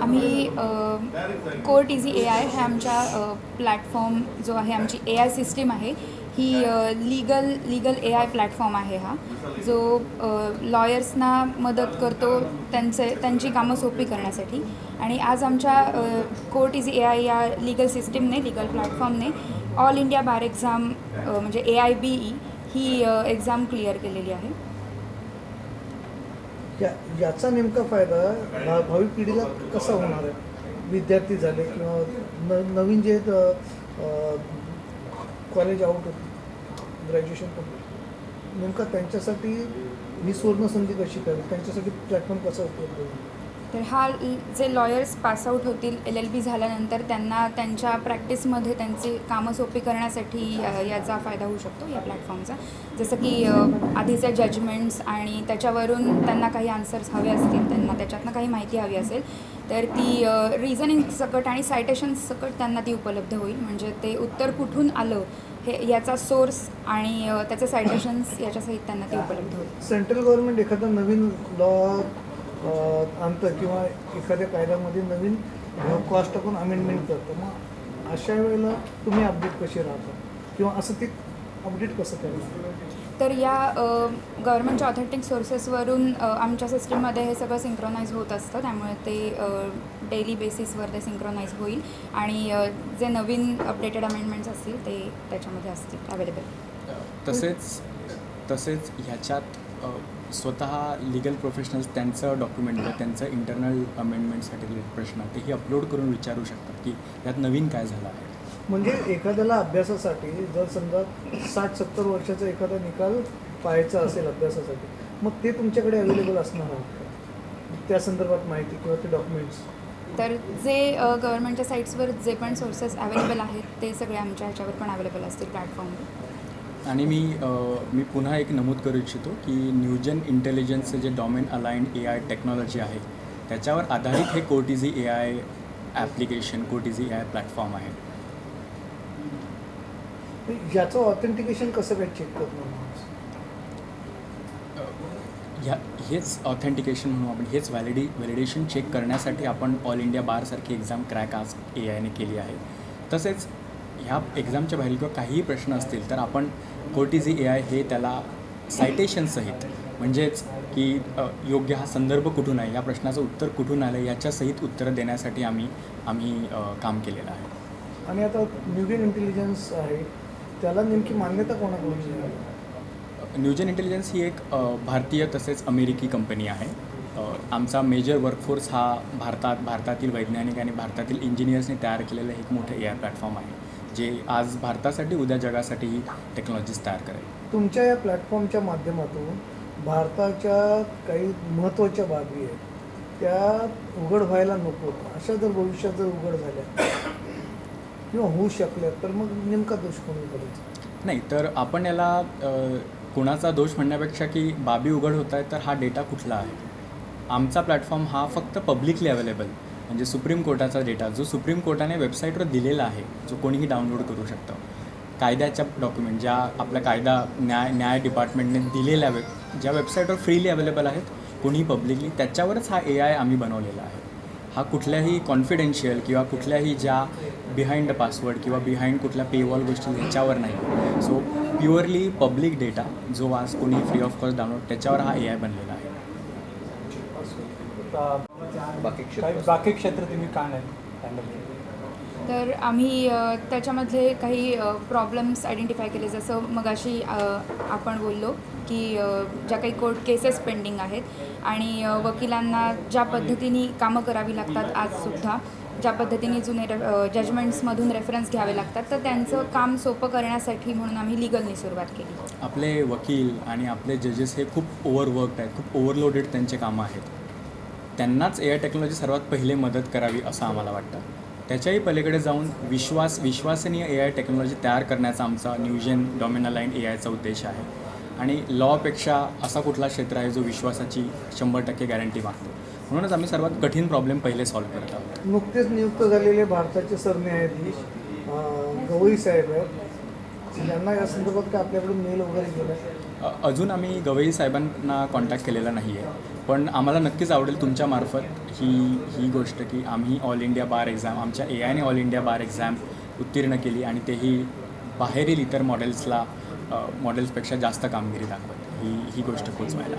आम्ही court easy A I हे आमच्या प्लॅटफॉर्म जो आहे आमची ए आय सिस्टीम आहे ही legal legal A I platform आहे हा जो लॉयर्सना मदत करतो त्यांचे त्यांची कामं सोपी करण्यासाठी. आणि आज आमच्या कोर्ट इझी ए आय या लीगल सिस्टीमने लीगल प्लॅटफॉर्मने ऑल इंडिया बार एक्झाम म्हणजे ए आय बी ई ही एक्झाम क्लिअर केलेली आहे. या याचा नेमका फायदा भा भावी पिढीला कसा होणार आहे? विद्यार्थी झाले किंवा न नवीन जे कॉलेज आउट होते ग्रॅज्युएशन कंप्लीट नेमका त्यांच्यासाठी ही सुवर्णसंधी कशी करावी? त्यांच्यासाठी प्लॅटफॉर्म कसा उपलब्ध होईल? तर हा जे लॉयर्स पासआउट होतील एल एल बी झाल्यानंतर त्यांना त्यांच्या प्रॅक्टिसमध्ये त्यांची कामं सोपी करण्यासाठी याचा फायदा होऊ शकतो या प्लॅटफॉर्मचा जसं की आधीच्या जजमेंट्स आणि त्याच्यावरून त्यांना काही आन्सर्स हवे असतील त्यांना त्याच्यातनं काही माहिती हवी असेल तर ती रिझनिंग सकट आणि सायटेशन्स सकट त्यांना ती उपलब्ध होईल. म्हणजे ते उत्तर कुठून आलं हे याचा सोर्स आणि त्याचं त्याचे सायटेशन्स याच्यासहित त्यांना ती उपलब्ध होईल. सेंट्रल गव्हर्नमेंट एखादा नवीन लॉ आणतं किंवा एखाद्या कायद्यामध्ये नवीन कॉस्ट टाकून अमेंडमेंट करतं. मग अशा वेळेला तुम्ही अपडेट कसे राहता? किंवा असं ते अपडेट कसं करायचं तर या गव्हर्नमेंटच्या ऑथेंटिक सोर्सेसवरून आमच्या सिस्टीममध्ये हे सगळं सिंक्रोनाईज होत असतं. त्यामुळे ते डेली बेसिसवर ते सिंक्रोनाईज होईल. आणि जे नवीन अपडेटेड अमेंडमेंट्स असतील ते त्याच्यामध्ये असतील अवेलेबल तसेच तसेच ह्याच्यात स्वतः लिगल प्रोफेशनल्स त्यांचं डॉक्युमेंट किंवा त्यांचं इंटरनल अमेंडमेंटसाठी रिलेटेड प्रश्न ते अपलोड करून विचारू शकतात की यात नवीन काय झालं आहे. म्हणजे एखाद्याला अभ्यासासाठी जर समजा साठ सत्तर वर्षाचा एखादा निकाल पाहायचा असेल अभ्यासासाठी मग ते तुमच्याकडे अवेलेबल असणार आहात त्या संदर्भात माहिती किंवा ते डॉक्युमेंट्स तर जे गव्हर्नमेंटच्या साईट्सवर जे पण सोर्सेस अवेलेबल आहेत ते सगळे आमच्या ह्याच्यावर पण अवेलेबल असतील प्लॅटफॉर्मवर आणि मी मी पुन्हा एक नमूद करू इच्छितो की न्यूजन इंटेलिजन्सचे जे domain aligned A I technology आहे त्याच्यावर आधारित हे court easy A I application court easy A I platform आहे. याचं ऑथेंटिकेशन कसं काय चेक ह्या हेच ऑथेंटिकेशन म्हणून आपण हेच व्हॅलिडी व्हॅलिडेशन चेक करण्यासाठी आपण ऑल इंडिया बारसारखी एक्झाम क्रॅक आज ए आयने केली आहे. तसेच ह्या एक्झामच्या बाहेर किंवा काहीही प्रश्न असतील तर आपण कोर्टिझी ए आय हे त्याला सायटेशनसहित म्हणजेच की योग्य हा संदर्भ कुठून आहे या प्रश्नाचं उत्तर कुठून आलं याच्यासहित उत्तरं देण्यासाठी आम्ही आम्ही काम केलेलं आहे. आणि आता न्यूजन इंटेलिजन्स आहे त्याला नेमकी मान्यता कोणाकडून? न्यूजन इंटेलिजन्स ही एक भारतीय तसेच अमेरिकी कंपनी आहे. आमचा मेजर वर्कफोर्स हा भारतात भारतातील वैज्ञानिक आणि भारतातील इंजिनियर्सने तयार केलेलं एक मोठं ए आय प्लॅटफॉर्म आहे. जे आज भारतासाठी उद्या जगासाठी ही टेक्नॉलॉजीज तयार करेल. तुमच्या या प्लॅटफॉर्मच्या माध्यमातून भारताच्या काही महत्त्वाच्या बाबी आहेत त्या उघड व्हायला नको. अशा जर भविष्यात जर उघड झाल्या किंवा होऊ शकल्या तर मग नेमका दोष कोणी करायचा नाही तर आपण याला कुणाचा दोष म्हणण्यापेक्षा की बाबी उघड होत आहे तर हा डेटा कुठला आहे? आमचा प्लॅटफॉर्म हा फक्त पब्लिकली अवेलेबल म्हणजे सुप्रीम कोर्टाचा डेटा जो सुप्रीम कोर्टाने वेबसाईटवर दिलेला आहे जो कोणीही डाउनलोड करू शकतं. कायद्याच्या डॉक्युमेंट ज्या आपल्या कायदा न्याय न्याय डिपार्टमेंटने दिलेल्या वेब ज्या वेबसाईटवर फ्रीली अवेलेबल आहेत कोणीही पब्लिकली त्याच्यावरच हा ए आय आम्ही बनवलेला आहे. हा कुठल्याही कॉन्फिडेन्शियल किंवा कुठल्याही ज्या बिहाइंड द पासवर्ड किंवा बिहाइंड कुठल्या पेवॉल गोष्टी ह्याच्यावर नाही. सो प्युअरली पब्लिक डेटा जो आज कोणी फ्री ऑफ कॉस्ट डाउनलोड त्याच्यावर हा ए आय बनलेला आहे. बाकी क्षेत्र बाकी क्षेत्र तुम्ही का नाही हँडल केलं? तर आम्ही त्याच्यामधले काही प्रॉब्लेम्स आयडेंटिफाय केले. जसं मगाशी आपण बोललो की ज्या काही कोर्ट केसेस पेंडिंग आहेत आणि वकिलांना ज्या पद्धतीने कामं करावी लागतात आजसुद्धा ज्या पद्धतीने जुने जजमेंट्समधून रेफरन्स घ्यावे लागतात तर त्यांचं काम सोपं करण्यासाठी म्हणून आम्ही लिगलनी सुरुवात केली. आपले वकील आणि आपले जजेस हे खूप ओव्हरवर्कड आहेत खूप ओव्हरलोडेड त्यांचे कामं आहेत. त्यांनाच ए आय टेक्नॉलॉजी सर्वात पहिले मदत करावी असं आम्हाला वाटतं. त्याच्याही पलीकडे जाऊन विश्वास विश्वसनीय ए आय टेक्नॉलॉजी तयार करण्याचा आमचा न्यूजन डॉमिनालाईन ए आयचा उद्देश आहे. आणि लॉपेक्षा असा कुठला क्षेत्र आहे जो विश्वासाची शंभर टक्के गॅरंटी मागतो. म्हणूनच आम्ही सर्वात कठीण प्रॉब्लेम पहिले सॉल्व्ह करत आहोत. नुकतेच नियुक्त झालेले भारताचे सरन्यायाधीश गवई साहेब आहेत. यांना या संदर्भात काय आपल्याकडून मेल वगैरे गेला अजून आम्ही गवई साहेबांना कॉन्टॅक्ट केलेला नाही आहे. पण आम्हाला नक्कीच आवडेल तुमच्यामार्फत ही ही गोष्ट की आम्ही ऑल इंडिया बार एक्झाम आमच्या ए आयने ऑल इंडिया बार एक्झाम उत्तीर्ण केली आणि तेही बाहेरील इतर मॉडेल्सला मॉडेल्सपेक्षा जास्त कामगिरी दाखवत. ही ही गोष्ट पोचवायला.